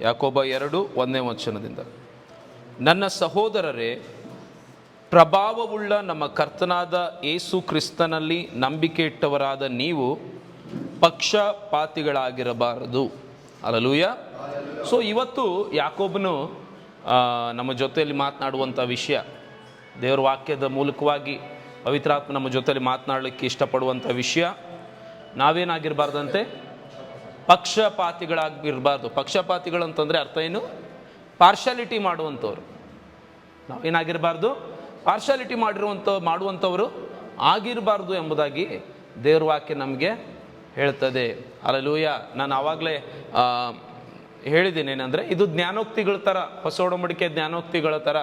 ಯಾಕೊಬ್ಬ ಎರಡು ಒಂದನೇ ವಚನದಿಂದ. ನನ್ನ ಸಹೋದರರೇ, ಪ್ರಭಾವವುಳ್ಳ ನಮ್ಮ ಕರ್ತನಾದ ಏಸು ಕ್ರಿಸ್ತನಲ್ಲಿ ನಂಬಿಕೆ ಇಟ್ಟವರಾದ ನೀವು ಪಕ್ಷಪಾತಿಗಳಾಗಿರಬಾರದು. ಅಲಲೂಯ ಸೊ ಇವತ್ತು ಯಾಕೊಬ್ಬನು ನಮ್ಮ ಜೊತೆಯಲ್ಲಿ ಮಾತನಾಡುವಂಥ ವಿಷಯ. ದೇವರ ವಾಕ್ಯದ ಮೂಲಕವಾಗಿ ಪವಿತ್ರಾತ್ಮ ನಮ್ಮ ಜೊತೆಯಲ್ಲಿ ಮಾತನಾಡಲಿಕ್ಕೆ ಇಷ್ಟಪಡುವಂಥ ವಿಷಯ. ನಾವೇನಾಗಿರಬಾರ್ದಂತೆ? ಪಕ್ಷಪಾತಿಗಳಾಗಿರಬಾರ್ದು. ಪಕ್ಷಪಾತಿಗಳಂತಂದರೆ ಅರ್ಥ ಏನು? ಪಾರ್ಶಾಲಿಟಿ ಮಾಡುವಂಥವ್ರು. ನಾವೇನಾಗಿರಬಾರ್ದು? ಪಾರ್ಶಾಲಿಟಿ ಮಾಡಿರುವಂಥ, ಮಾಡುವಂಥವರು ಆಗಿರಬಾರ್ದು ಎಂಬುದಾಗಿ ದೇವ್ರ ವಾಕ್ಯ ನಮಗೆ ಹೇಳ್ತದೆ. ಅಲ್ಲೂಯ ನಾನು ಆವಾಗಲೇ ಹೇಳಿದ್ದೀನಿ ಏನಂದರೆ, ಇದು ಜ್ಞಾನೋಕ್ತಿಗಳ ಥರ, ಹೊಸ ಒಡಂಬಡಿಕೆ ಜ್ಞಾನೋಕ್ತಿಗಳ ಥರ.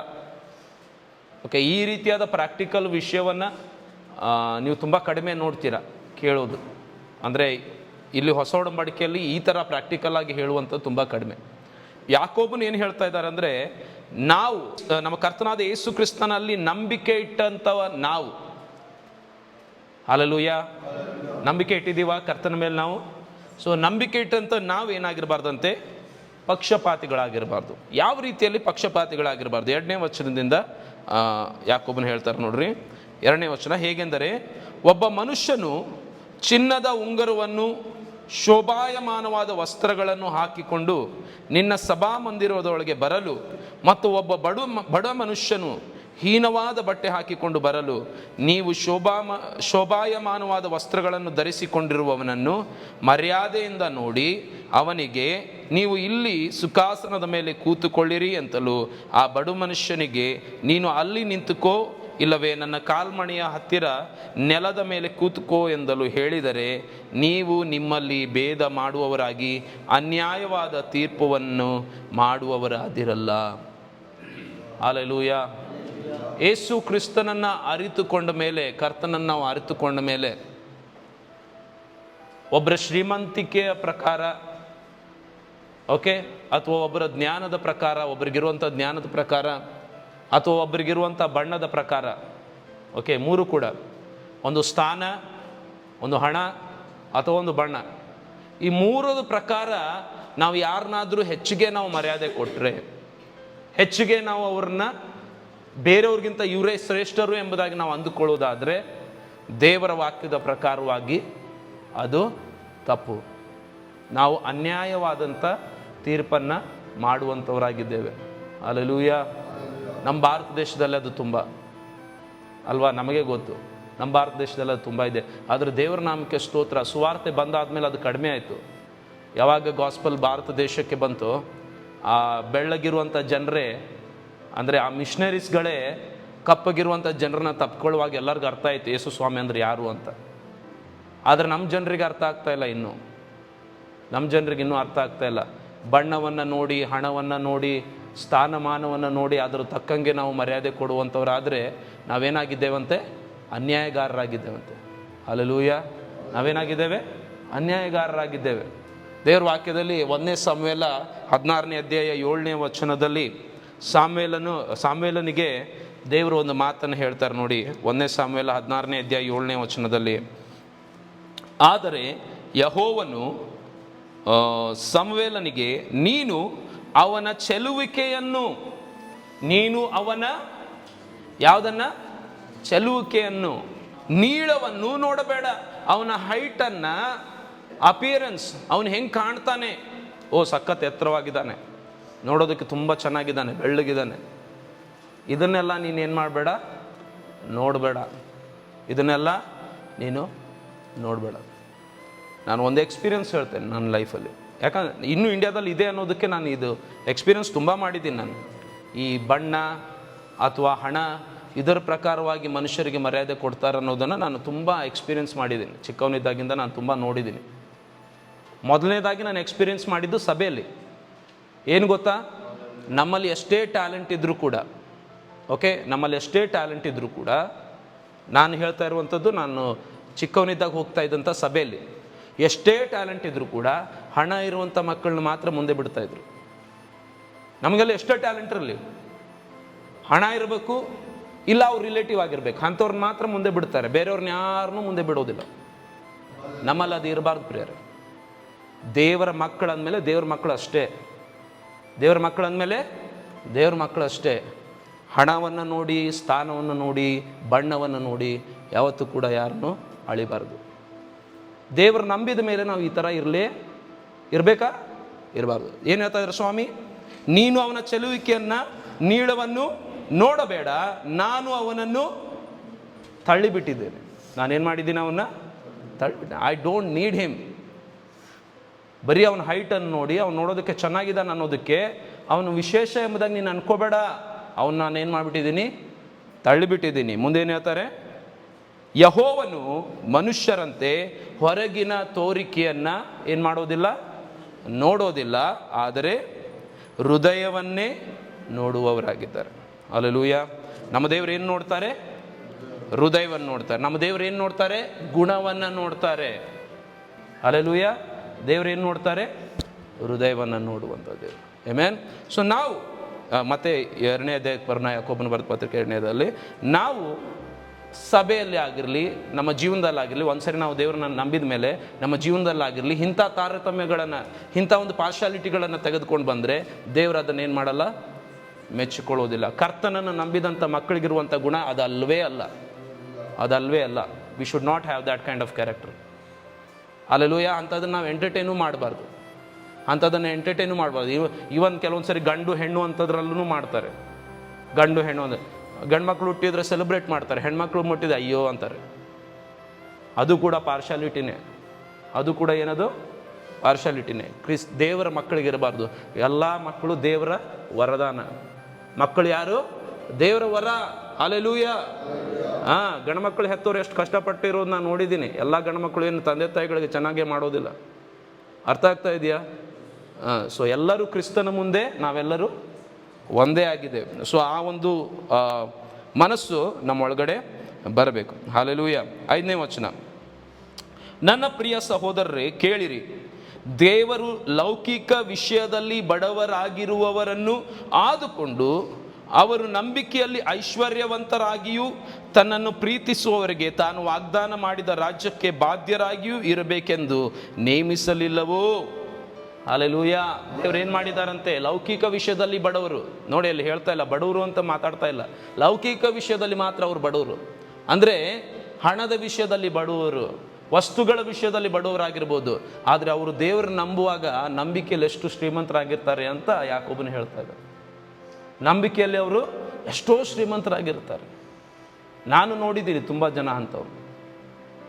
ಓಕೆ, ಈ ರೀತಿಯಾದ ಪ್ರಾಕ್ಟಿಕಲ್ ವಿಷಯವನ್ನು ನೀವು ತುಂಬ ಕಡಿಮೆ ನೋಡ್ತೀರಾ ಕೇಳೋದು. ಅಂದರೆ ಇಲ್ಲಿ ಹೊಸ ಒಡಂಬಡಿಕೆಯಲ್ಲಿ ಈ ಥರ ಪ್ರಾಕ್ಟಿಕಲ್ ಆಗಿ ಹೇಳುವಂಥದ್ದು ತುಂಬ ಕಡಿಮೆ. ಯಾಕೋಬನ್ ಏನು ಹೇಳ್ತಾ ಇದ್ದಾರೆ ಅಂದರೆ, ನಾವು ನಮ್ಮ ಕರ್ತನಾದ ಯೇಸು ಕ್ರಿಸ್ತನಲ್ಲಿ ನಂಬಿಕೆ ಇಟ್ಟಂಥವ ನಾವು. ಅಲಲೂಯ ನಂಬಿಕೆ ಇಟ್ಟಿದ್ದೀವ ಕರ್ತನ ಮೇಲೆ ನಾವು? ಸೊ ನಂಬಿಕೆ ಇಟ್ಟಂಥ ನಾವು ಏನಾಗಿರಬಾರ್ದಂತೆ? ಪಕ್ಷಪಾತಿಗಳಾಗಿರಬಾರ್ದು. ಯಾವ ರೀತಿಯಲ್ಲಿ ಪಕ್ಷಪಾತಿಗಳಾಗಿರಬಾರ್ದು? ಎರಡನೇ ವಚನದಿಂದ ಯಾಕೋಬನ್ ಹೇಳ್ತಾರೆ ನೋಡ್ರಿ. ಎರಡನೇ ವಚನ ಹೇಗೆಂದರೆ, ಒಬ್ಬ ಮನುಷ್ಯನು ಚಿನ್ನದ ಉಂಗುರವನ್ನು ಶೋಭಾಯಮಾನವಾದ ವಸ್ತ್ರಗಳನ್ನು ಹಾಕಿಕೊಂಡು ನಿನ್ನ ಸಭಾಮಂದಿರದೊಳಗೆ ಬರಲು ಮತ್ತು ಒಬ್ಬ ಬಡು ಬಡ ಮನುಷ್ಯನು ಹೀನವಾದ ಬಟ್ಟೆ ಹಾಕಿಕೊಂಡು ಬರಲು ನೀವು ಶೋಭಾಮ ಶೋಭಾಯಮಾನವಾದ ವಸ್ತ್ರಗಳನ್ನು ಧರಿಸಿಕೊಂಡಿರುವವನನ್ನು ಮರ್ಯಾದೆಯಿಂದ ನೋಡಿ ಅವನಿಗೆ ನೀವು ಇಲ್ಲಿ ಸುಖಾಸನದ ಮೇಲೆ ಕೂತುಕೊಳ್ಳಿರಿ ಅಂತಲೂ ಆ ಬಡು ಮನುಷ್ಯನಿಗೆ ನೀನು ಅಲ್ಲಿ ನಿಂತುಕೋ ಇಲ್ಲವೇ ನನ್ನ ಕಾಲ್ಮಣಿಯ ಹತ್ತಿರ ನೆಲದ ಮೇಲೆ ಕೂತುಕೋ ಎಂದಲು ಹೇಳಿದರೆ ನೀವು ನಿಮ್ಮಲ್ಲಿ ಭೇದ ಮಾಡುವವರಾಗಿ ಅನ್ಯಾಯವಾದ ತೀರ್ಪುವನ್ನು ಮಾಡುವವರಾದಿರಲ್ಲ. ಅಲೆಲೂಯ ಏಸು ಕ್ರಿಸ್ತನನ್ನು ಅರಿತುಕೊಂಡ ಮೇಲೆ, ಕರ್ತನನ್ನು ನಾವು ಅರಿತುಕೊಂಡ ಮೇಲೆ, ಒಬ್ಬರ ಶ್ರೀಮಂತಿಕೆಯ ಪ್ರಕಾರ, ಓಕೆ, ಅಥವಾ ಒಬ್ಬರ ಜ್ಞಾನದ ಪ್ರಕಾರ ಒಬ್ಬರಿಗಿರುವಂಥ ಜ್ಞಾನದ ಪ್ರಕಾರ ಅಥವಾ ಒಬ್ಬರಿಗಿರುವಂಥ ಬಣ್ಣದ ಪ್ರಕಾರ ಓಕೆ ಮೂರು ಕೂಡ. ಒಂದು ಸ್ಥಾನ, ಒಂದು ಹಣ, ಅಥವಾ ಒಂದು ಬಣ್ಣ. ಈ ಮೂರದ ಪ್ರಕಾರ ನಾವು ಯಾರನ್ನಾದರೂ ಹೆಚ್ಚಿಗೆ ನಾವು ಮರ್ಯಾದೆ ಕೊಟ್ಟರೆ ಹೆಚ್ಚಿಗೆ ನಾವು ಅವ್ರನ್ನ ಬೇರೆಯವ್ರಿಗಿಂತ ಇವರೇ ಶ್ರೇಷ್ಠರು ಎಂಬುದಾಗಿ ನಾವು ಅಂದುಕೊಳ್ಳೋದಾದರೆ, ದೇವರ ವಾಕ್ಯದ ಪ್ರಕಾರವಾಗಿ ಅದು ತಪ್ಪು. ನಾವು ಅನ್ಯಾಯವಾದಂಥ ತೀರ್ಪನ್ನು ಮಾಡುವಂಥವರಾಗಿದ್ದೇವೆ ಅಲ್ಲೂಯ ನಮ್ಮ ಭಾರತ ದೇಶದಲ್ಲಿ ಅದು ತುಂಬ. ಅಲ್ವಾ? ನಮಗೆ ಗೊತ್ತು. ನಮ್ಮ ಭಾರತ ದೇಶದಲ್ಲಿ ಅದು ತುಂಬ ಇದೆ. ಆದರೆ ದೇವರ ನಾಮಕ್ಕೆ ಸ್ತೋತ್ರ, ಸುವಾರ್ತೆ ಬಂದಾದಮೇಲೆ ಅದು ಕಡಿಮೆ ಆಯಿತು. ಯಾವಾಗ ಗಾಸ್ಪಲ್ ಭಾರತ ದೇಶಕ್ಕೆ ಬಂತು, ಆ ಬೆಳ್ಳಗಿರುವಂಥ ಜನರೇ, ಅಂದರೆ ಆ ಮಿಷನರೀಸ್ಗಳೇ ಕಪ್ಪಗಿರುವಂಥ ಜನರನ್ನ ತಪ್ಕೊಳ್ಳುವಾಗ ಎಲ್ಲರಿಗೂ ಅರ್ಥ ಆಯ್ತು ಯೇಸು ಸ್ವಾಮಿ ಅಂದರೆ ಯಾರು ಅಂತ. ಆದರೆ ನಮ್ಮ ಜನರಿಗೆ ಅರ್ಥ ಆಗ್ತಾ ಇಲ್ಲ ಇನ್ನೂ. ನಮ್ಮ ಜನರಿಗೆ ಇನ್ನೂ ಅರ್ಥ ಆಗ್ತಾ ಇಲ್ಲ. ಬಣ್ಣವನ್ನು ನೋಡಿ, ಹಣವನ್ನು ನೋಡಿ ಸ್ಥಾನಮಾನವನ್ನು ನೋಡಿ ಅದರ ತಕ್ಕಂಗೆ ನಾವು ಮರ್ಯಾದೆ ಕೊಡುವಂಥವರಾದರೆ ನಾವೇನಾಗಿದ್ದೇವಂತೆ? ಅನ್ಯಾಯಗಾರರಾಗಿದ್ದೇವಂತೆ. ಅಲ್ಲಲೂಯ ನಾವೇನಾಗಿದ್ದೇವೆ? ಅನ್ಯಾಯಗಾರರಾಗಿದ್ದೇವೆ. ದೇವ್ರ ವಾಕ್ಯದಲ್ಲಿ ಒಂದನೇ ಸಾಮ್ವೇಲ ಹದಿನಾರನೇ ಅಧ್ಯಾಯ ಏಳನೇ ವಚನದಲ್ಲಿ ಸಾಮ್ವೇಲನು, ಸಾಮ್ವೇಲನಿಗೆ ದೇವರು ಒಂದು ಮಾತನ್ನು ಹೇಳ್ತಾರೆ ನೋಡಿ, ಒಂದನೇ ಸಾಮ್ವೇಲ ಹದಿನಾರನೇ ಅಧ್ಯಾಯ ಏಳನೇ ವಚನದಲ್ಲಿ. ಆದರೆ ಯಹೋವನು ಸಮವೇಲನಿಗೆ, ನೀನು ಅವನ ಚೆಲುವಿಕೆಯನ್ನು, ನೀನು ಅವನ ಯಾವುದನ್ನು? ಚೆಲುವಿಕೆಯನ್ನು. ನೀಳವನ್ನು ನೋಡಬೇಡ. ಅವನ ಹೈಟನ್ನು ಅಪಿಯರೆನ್ಸ್ ಅವನು ಹೆಂಗೆ ಕಾಣ್ತಾನೆ? ಓ, ಸಖತ್ ಎತ್ತರವಾಗಿದ್ದಾನೆ. ನೋಡೋದಕ್ಕೆ ತುಂಬ ಚೆನ್ನಾಗಿದ್ದಾನೆ, ಬೆಳ್ಳಗಿದ್ದಾನೆ. ಇದನ್ನೆಲ್ಲ ನೀನು ಏನು ಮಾಡಬೇಡ? ನೋಡಬೇಡ. ಇದನ್ನೆಲ್ಲ ನೀನು ನೋಡಬೇಡ. ನಾನು ಒಂದು ಎಕ್ಸ್ಪೀರಿಯನ್ಸ್ ಹೇಳ್ತೇನೆ ನನ್ನ ಲೈಫಲ್ಲಿ ಯಾಕಂದ್ರೆ ಇನ್ನೂ ಇಂಡಿಯಾದಲ್ಲಿ ಇದೆ ಅನ್ನೋದಕ್ಕೆ ನಾನು ಇದು ಎಕ್ಸ್ಪೀರಿಯನ್ಸ್ ತುಂಬ ಮಾಡಿದ್ದೀನಿ ನಾನು. ಈ ಬಣ್ಣ ಅಥವಾ ಹಣ ಇದರ ಪ್ರಕಾರವಾಗಿ ಮನುಷ್ಯರಿಗೆ ಮರ್ಯಾದೆ ಕೊಡ್ತಾರೆ ಅನ್ನೋದನ್ನು ನಾನು ತುಂಬ ಎಕ್ಸ್ಪೀರಿಯನ್ಸ್ ಮಾಡಿದ್ದೀನಿ. ಚಿಕ್ಕವನಿದ್ದಾಗಿಂದ ನಾನು ತುಂಬ ನೋಡಿದ್ದೀನಿ. ಮೊದಲನೇದಾಗಿ ನಾನು ಎಕ್ಸ್ಪೀರಿಯನ್ಸ್ ಮಾಡಿದ್ದು ಸಭೆಯಲ್ಲಿ. ಏನು ಗೊತ್ತಾ? ನಮ್ಮಲ್ಲಿ ಎಷ್ಟೇ ಟ್ಯಾಲೆಂಟ್ ಇದ್ದರೂ ಕೂಡ ಓಕೆ ನಮ್ಮಲ್ಲಿ ಎಷ್ಟೇ ಟ್ಯಾಲೆಂಟ್ ಇದ್ದರೂ ಕೂಡ, ನಾನು ಹೇಳ್ತಾ ಇರುವಂಥದ್ದು ನಾನು ಚಿಕ್ಕವನಿದ್ದಾಗ ಹೋಗ್ತಾ ಇದ್ದಂಥ ಸಭೆಯಲ್ಲಿ. ಎಷ್ಟೇ ಟ್ಯಾಲೆಂಟ್ ಇದ್ದರೂ ಕೂಡ ಹಣ ಇರುವಂಥ ಮಕ್ಕಳನ್ನ ಮಾತ್ರ ಮುಂದೆ ಬಿಡ್ತಾ ಇದ್ರು. ನಮಗೆಲ್ಲ ಎಷ್ಟೇ ಟ್ಯಾಲೆಂಟ್ ಇರಲಿ. ಹಣ ಇರಬೇಕು, ಇಲ್ಲ ಅವ್ರು ರಿಲೇಟಿವ್ ಆಗಿರ್ಬೇಕು, ಅಂಥವ್ರನ್ನ ಮಾತ್ರ ಮುಂದೆ ಬಿಡ್ತಾರೆ. ಬೇರೆಯವ್ರನ್ನ ಯಾರನ್ನೂ ಮುಂದೆ ಬಿಡೋದಿಲ್ಲ. ನಮ್ಮಲ್ಲಿ ಅದು ಇರಬಾರ್ದು ಪ್ರಿಯರೇ. ದೇವರ ಮಕ್ಕಳಂದಮೇಲೆ ದೇವ್ರ ಮಕ್ಕಳು ಅಷ್ಟೇ. ದೇವ್ರ ಮಕ್ಕಳಂದಮೇಲೆ ದೇವ್ರ ಮಕ್ಕಳು ಅಷ್ಟೇ. ಹಣವನ್ನು ನೋಡಿ, ಸ್ಥಾನವನ್ನು ನೋಡಿ, ಬಣ್ಣವನ್ನು ನೋಡಿ ಯಾವತ್ತೂ ಕೂಡ ಯಾರನ್ನೂ ಅಳಿಬಾರ್ದು. ದೇವರು ನಂಬಿದ ಮೇಲೆ ನಾವು ಈ ಥರ ಇರಲಿ ಇರಬೇಕಾ? ಇರಬಾರ್ದು. ಏನು ಹೇಳ್ತಾ ಇದ್ದಾರೆ ಸ್ವಾಮಿ? ನೀನು ಅವನ ಚೆಲುವಿಕೆಯನ್ನು ನೀಳವನ್ನು ನೋಡಬೇಡ. ನಾನು ಅವನನ್ನು ತಳ್ಳಿಬಿಟ್ಟಿದ್ದೇನೆ. ನಾನೇನು ಮಾಡಿದ್ದೀನಿ ಅವನ್ನ? ತಳ್ಳಿಬಿಟ್ಟೆ ಐ ಡೋಂಟ್ ನೀಡ್ ಹಿಮ್ ಬರೀ ಅವನ ಹೈಟನ್ನು ನೋಡಿ, ಅವ್ನು ನೋಡೋದಕ್ಕೆ ಚೆನ್ನಾಗಿದ್ದಾನೆ ಅನ್ನೋದಕ್ಕೆ ಅವನು ವಿಶೇಷ ಎಂಬುದಾಗಿ ನೀನು ಅನ್ಕೋಬೇಡ. ಅವನ್ನ ನಾನೇನು ಮಾಡಿಬಿಟ್ಟಿದ್ದೀನಿ? ತಳ್ಳಿಬಿಟ್ಟಿದ್ದೀನಿ. ಮುಂದೇನು ಹೇಳ್ತಾರೆ? ಯಹೋವನು ಮನುಷ್ಯರಂತೆ ಹೊರಗಿನ ತೋರಿಕೆಯನ್ನು ಏನು ಮಾಡೋದಿಲ್ಲ? ನೋಡೋದಿಲ್ಲ, ಆದರೆ ಹೃದಯವನ್ನೇ ನೋಡುವವರಾಗಿದ್ದಾರೆ. ಅಲ್ಲೂಯ ನಮ್ಮ ದೇವರು ಏನು ನೋಡ್ತಾರೆ? ಹೃದಯವನ್ನು ನೋಡ್ತಾರೆ. ನಮ್ಮ ದೇವರು ಏನು ನೋಡ್ತಾರೆ? ಗುಣವನ್ನು ನೋಡ್ತಾರೆ. ಅಲ್ಲೂಯ ದೇವ್ರು ಏನು ನೋಡ್ತಾರೆ? ಹೃದಯವನ್ನು ನೋಡುವಂಥ ದೇವರು. ಏಮೇನ್ ಸೊ ನಾವು ಮತ್ತೆ ಎರಡನೇ ಅಧ್ಯಾಯ ಪರ್ಣ ಯಾಕೊಬ್ಬನ ಬರೆದ ಪತ್ರಿಕೆ ಎರಡನೇದಲ್ಲಿ, ನಾವು ಸಭೆಯಲ್ಲಿ ಆಗಿರಲಿ, ನಮ್ಮ ಜೀವನದಲ್ಲಾಗಿರಲಿ ಒಂದ್ಸರಿ ನಾವು ದೇವ್ರನ್ನ ನಂಬಿದ ಮೇಲೆ ನಮ್ಮ ಜೀವನದಲ್ಲಾಗಿರಲಿ ಇಂಥ ತಾರತಮ್ಯಗಳನ್ನು, ಇಂಥ ಒಂದು ಪಾರ್ಶಾಲಿಟಿಗಳನ್ನು ತೆಗೆದುಕೊಂಡು ಬಂದರೆ ದೇವ್ರು ಅದನ್ನು ಏನು ಮಾಡಲ್ಲ? ಮೆಚ್ಚಿಕೊಳ್ಳೋದಿಲ್ಲ. ಕರ್ತನನ್ನು ನಂಬಿದಂಥ ಮಕ್ಕಳಿಗಿರುವಂಥ ಗುಣ ಅದಲ್ವೇ ಅಲ್ಲ. ಅದಲ್ವೇ ಅಲ್ಲ. We should not have that kind of character alleluia, ಅಂಥದನ್ನು ನಾವು ಎಂಟರ್ಟೈನು ಮಾಡಬಾರ್ದು. ಅಂಥದನ್ನು ಎಂಟರ್ಟೈನು ಮಾಡಬಾರ್ದು. ಇವ, ಇವನ್ ಕೆಲವೊಂದು ಸರಿ ಗಂಡು ಹೆಣ್ಣು ಅಂಥದ್ರಲ್ಲೂ ಮಾಡ್ತಾರೆ. ಗಂಡು ಹೆಣ್ಣು ಅಂದರೆ ಗಂಡು ಮಕ್ಕಳು ಹುಟ್ಟಿದ್ರೆ ಸೆಲೆಬ್ರೇಟ್ ಮಾಡ್ತಾರೆ, ಹೆಣ್ಮಕ್ಳು ಮುಟ್ಟಿದ್ರೆ ಅಯ್ಯೋ ಅಂತಾರೆ. ಅದು ಕೂಡ ಪಾರ್ಶಾಲಿಟಿನೇ ಅದು ಕೂಡ ಏನದು? ಪಾರ್ಶಾಲಿಟಿನೇ ಕ್ರಿಸ್, ದೇವರ ಮಕ್ಕಳಿಗಿರಬಾರ್ದು. ಎಲ್ಲ ಮಕ್ಕಳು ದೇವರ ವರದಾನ. ಮಕ್ಕಳು ಯಾರು? ದೇವರ ವರ. ಅಲೆಲೂಯ ಹಾ, ಗಂಡ್ಮಕ್ಳು ಹೆತ್ತೋರು ಎಷ್ಟು ಕಷ್ಟಪಟ್ಟಿರೋದು ನಾನು ನೋಡಿದ್ದೀನಿ. ಎಲ್ಲ ಗಂಡ್ಮಕ್ಳು ಏನು ತಂದೆ ತಾಯಿಗಳಿಗೆ ಚೆನ್ನಾಗೇ ಮಾಡೋದಿಲ್ಲ. ಅರ್ಥ ಆಗ್ತಾ ಇದೆಯಾ? ಸೊ ಎಲ್ಲರೂ ಕ್ರಿಸ್ತನ ಮುಂದೆ ನಾವೆಲ್ಲರೂ ಒಂದೇ ಆಗಿದೆ. ಸೊ ಆ ಒಂದು ಮನಸ್ಸು ನಮ್ಮೊಳಗಡೆ ಬರಬೇಕು. ಹಾಲೆಲೂಯ ಐದನೇ ವಚನ. ನನ್ನ ಪ್ರಿಯ ಸಹೋದರರೇ, ಕೇಳಿರಿ. ದೇವರು ಲೌಕಿಕ ವಿಷಯದಲ್ಲಿ ಬಡವರಾಗಿರುವವರನ್ನು ಆದುಕೊಂಡು ಅವರು ನಂಬಿಕೆಯಲ್ಲಿ ಐಶ್ವರ್ಯವಂತರಾಗಿಯೂ ತನ್ನನ್ನು ಪ್ರೀತಿಸುವವರಿಗೆ ತಾನು ವಾಗ್ದಾನ ಮಾಡಿದ ರಾಜ್ಯಕ್ಕೆ ಬಾಧ್ಯರಾಗಿಯೂ ಇರಬೇಕೆಂದು ನೇಮಿಸಲಿಲ್ಲವೋ? ಅಲ್ಲೆಲೂಯ ದೇವ್ರು ಏನು ಮಾಡಿದಾರಂತೆ? ಲೌಕಿಕ ವಿಷಯದಲ್ಲಿ ಬಡವರು. ನೋಡಿ, ಅಲ್ಲಿ ಹೇಳ್ತಾ ಇಲ್ಲ, ಬಡವರು ಅಂತ ಮಾತಾಡ್ತಾ ಇಲ್ಲ. ಲೌಕಿಕ ವಿಷಯದಲ್ಲಿ ಮಾತ್ರ ಅವರು ಬಡವರು. ಅಂದರೆ, ಹಣದ ವಿಷಯದಲ್ಲಿ ಬಡವರು, ವಸ್ತುಗಳ ವಿಷಯದಲ್ಲಿ ಬಡವರಾಗಿರ್ಬೋದು. ಆದರೆ ಅವರು ದೇವರು ನಂಬುವಾಗ ನಂಬಿಕೆಯಲ್ಲಿ ಎಷ್ಟು ಶ್ರೀಮಂತರಾಗಿರ್ತಾರೆ ಅಂತ ಯಾಕೊಬ್ಬನು ಹೇಳ್ತಾ ಇದ್ದಾರೆ ನಂಬಿಕೆಯಲ್ಲಿ ಅವರು ಎಷ್ಟೋ ಶ್ರೀಮಂತರಾಗಿರ್ತಾರೆ. ನಾನು ನೋಡಿದ್ದೀನಿ, ತುಂಬ ಜನ ಅಂಥವ್ರು